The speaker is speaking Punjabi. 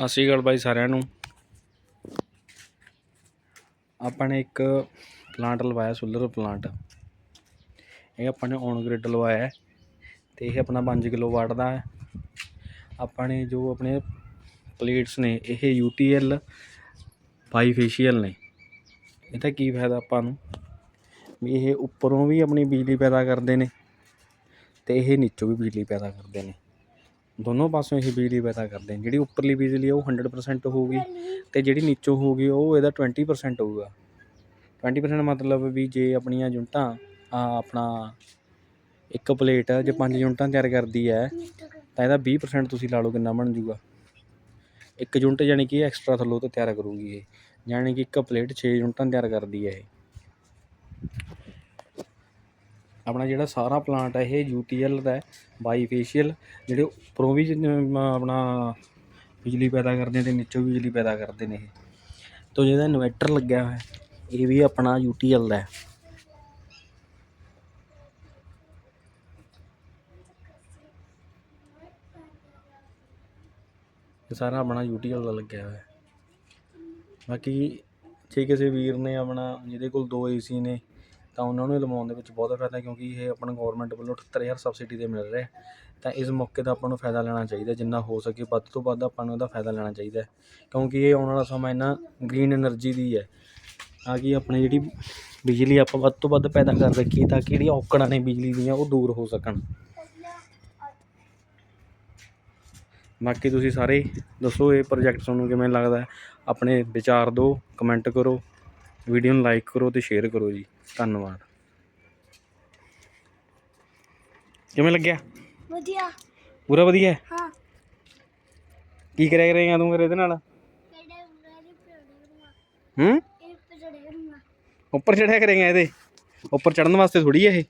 ਸਤਿ ਸ਼੍ਰੀ ਅਕਾਲ ਬਾਈ ਸਾਰਿਆਂ ਨੂੰ। ਆਪਾਂ ਨੇ ਇੱਕ ਪਲਾਂਟ ਲਵਾਇਆ ਸੋਲਰ ਪਲਾਂਟ ਇਹ ਆਪਾਂ ਨੇ ਔਨ ਗ੍ਰਿਡ ਲਵਾਇਆ ਹੈ ਤੇ ਇਹ ਆਪਣਾ 5 ਕਿਲੋ ਵਾਟ ਦਾ ਹੈ। ਆਪਾਂ ਨੇ ਜੋ ਆਪਣੇ ਪਲੇਟਸ ਨੇ, ਇਹ UTL ਬਾਈਫੇਸ਼ੀਅਲ ਨੇ। ਇਹਦਾ ਕੀ ਫਾਇਦਾ ਆਪਾਂ ਨੂੰ? ਵੀ ਇਹ ਉੱਪਰੋਂ ਵੀ ਆਪਣੀ ਬਿਜਲੀ ਪੈਦਾ ਕਰਦੇ ਨੇ ਤੇ ਇਹ ਨੀਚੋਂ ਵੀ ਬਿਜਲੀ ਪੈਦਾ ਕਰਦੇ ਨੇ। ਦੋਨੋਂ ਪਾਸੋਂ ਇਹ ਬਿਜਲੀ ਪੈਦਾ ਕਰਦੇ ਨੇ। ਜਿਹੜੀ ਉੱਪਰਲੀ ਬਿਜਲੀ ਹੈ ਉਹ 100% ਹੋਊਗੀ ਤੇ ਜਿਹੜੀ ਨੀਚੋਂ ਹੋਊਗੀ, ਉਹ ਇਹਦਾ 20% ਹੋਊਗਾ। 20% ਮਤਲਬ ਵੀ ਜੇ ਆਪਣੀਆਂ ਯੂਨਿਟਾਂ ਆਪਣਾ ਇੱਕ ਪਲੇਟ ਜੇ ਪੰਜ ਯੂਨਿਟਾਂ ਤਿਆਰ ਕਰਦੀ ਹੈ, ਤਾਂ ਇਹਦਾ 20% ਤੁਸੀਂ ਲਾ ਲਓ ਕਿੰਨਾ ਬਣ ਜੂਗਾ। ਇੱਕ ਯੂਨਿਟ ਯਾਨੀ ਕਿ ਐਕਸਟਰਾ ਥੱਲੋਂ ਤੋਂ ਤਿਆਰ ਕਰੂਗੀ ਇਹ। ਯਾਨੀ ਕਿ ਇੱਕ ਪਲੇਟ 6 ਯੂਨਿਟਾਂ ਤਿਆਰ ਕਰਦੀ ਹੈ ਇਹ। ਆਪਣਾ ਜਿਹੜਾ ਸਾਰਾ ਪਲਾਂਟ ਹੈ ਇਹ UTL ਦਾ ਹੈ ਬਾਈਫੇਸ਼ੀਅਲ ਜਿਹੜੇ ਉੱਪਰੋਂ ਵੀ ਆਪਣਾ ਬਿਜਲੀ ਪੈਦਾ ਕਰਦੇ ਨੇ ਤੇ ਨੀਚੋਂ ਵੀ ਬਿਜਲੀ ਪੈਦਾ ਕਰਦੇ ਨੇ ਇਹ। ਤੋ ਜਿਹਦਾ ਇਨਵਰਟਰ ਲੱਗਿਆ ਹੋਇਆ, ਇਹ ਵੀ ਆਪਣਾ UTL ਦਾ ਹੈ। ਇਹ ਸਾਰਾ ਆਪਣਾ UTL ਦਾ ਲੱਗਿਆ ਹੋਇਆ। ਬਾਕੀ ਜੇ ਕਿਸੇ ਵੀਰ ਨੇ ਆਪਣਾ, ਜਿਹਦੇ ਕੋਲ ਦੋ ਏਸੀ ਨੇ ਤਾਂ ਉਹਨਾਂ ਨੂੰ ਲਵਾਉਣ ਦੇ ਵਿੱਚ ਬਹੁਤ ਫਾਇਦਾ ਕਿਉਂਕਿ ਇਹ ਆਪਣਾ ਗੌਰਮੈਂਟ ਵੱਲੋਂ ਅਠੱਤਰ ਹਜ਼ਾਰ ਸਬਸਿਡੀ 'ਤੇ ਮਿਲ ਰਿਹਾ ਤਾਂ ਇਸ ਮੌਕੇ ਦਾ ਆਪਾਂ ਨੂੰ ਫਾਇਦਾ ਲੈਣਾ ਚਾਹੀਦਾ ਜਿੰਨਾ ਹੋ ਸਕੇ ਵੱਧ ਤੋਂ ਵੱਧ ਆਪਾਂ ਨੂੰ ਇਹਦਾ ਫਾਇਦਾ ਲੈਣਾ ਚਾਹੀਦਾ ਕਿਉਂਕਿ ਇਹ ਆਉਣ ਵਾਲਾ ਸਮਾਂ ਇੰਨਾ ਗ੍ਰੀਨ ਐਨਰਜੀ ਦੀ ਹੈ ਆ ਕਿ ਆਪਣੀ ਜਿਹੜੀ ਬਿਜਲੀ ਆਪਾਂ ਵੱਧ ਤੋਂ ਵੱਧ ਪੈਦਾ ਕਰ ਰੱਖੀਏ ਤਾਂ ਕਿ ਜਿਹੜੀਆਂ ਔਕੜਾਂ ਨੇ ਬਿਜਲੀ ਦੀਆਂ ਉਹ ਦੂਰ ਹੋ ਸਕਣ। ਬਾਕੀ ਤੁਸੀਂ ਸਾਰੇ ਦੱਸੋ ਇਹ ਪ੍ਰੋਜੈਕਟ ਤੁਹਾਨੂੰ ਕਿਵੇਂ ਲੱਗਦਾ ਆਪਣੇ ਵਿਚਾਰ ਦਿਓ ਕਮੈਂਟ ਕਰੋ। ਵੀਡੀਓ ਨੂੰ ਲਾਈਕ ਕਰੋ ਤੇ ਸ਼ੇਅਰ ਕਰੋ ਜੀ। ਧੰਨਵਾਦ। ਕਿਵੇਂ ਲੱਗਿਆ? ਵਧੀਆ। ਪੂਰਾ ਵਧੀਆ? ਹੈ? ਕੀ ਕਰਿਆ ਕਰੇਗਾ ਤੂੰ ਫਿਰ ਇਹਦੇ ਨਾਲ? ਹੂੰ? ਉੱਪਰ ਚੜਿਆ ਕਰੇਗਾ। ਇਹਦੇ? ਉੱਪਰ ਚੜਨ ਵਾਸਤੇ ਥੋੜੀ ਹੈ ਇਹ?